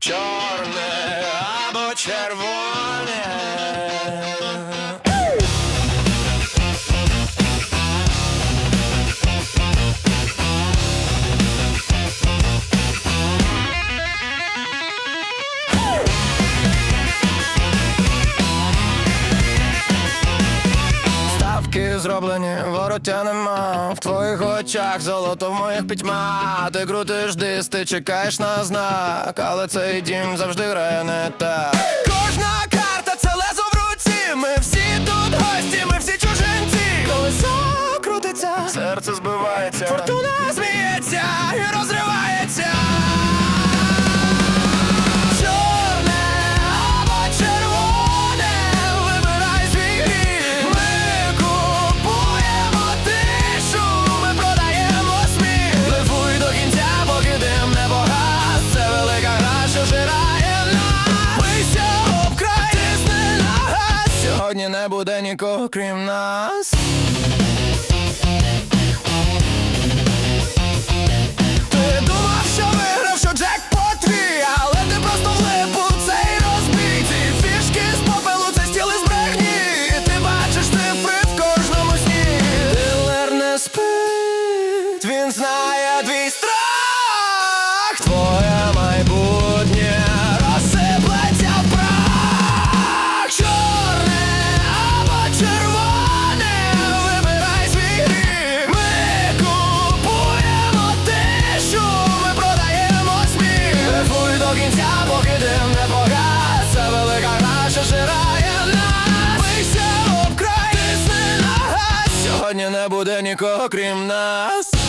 Charlie. зроблені, вороття нема. В твоїх очах золото в моїх пітьма. Ти крутиш дис, ти чекаєш на знак, але цей дім завжди грає не так. не буде нікого крім нас. сьогодні не буде нікого крім нас.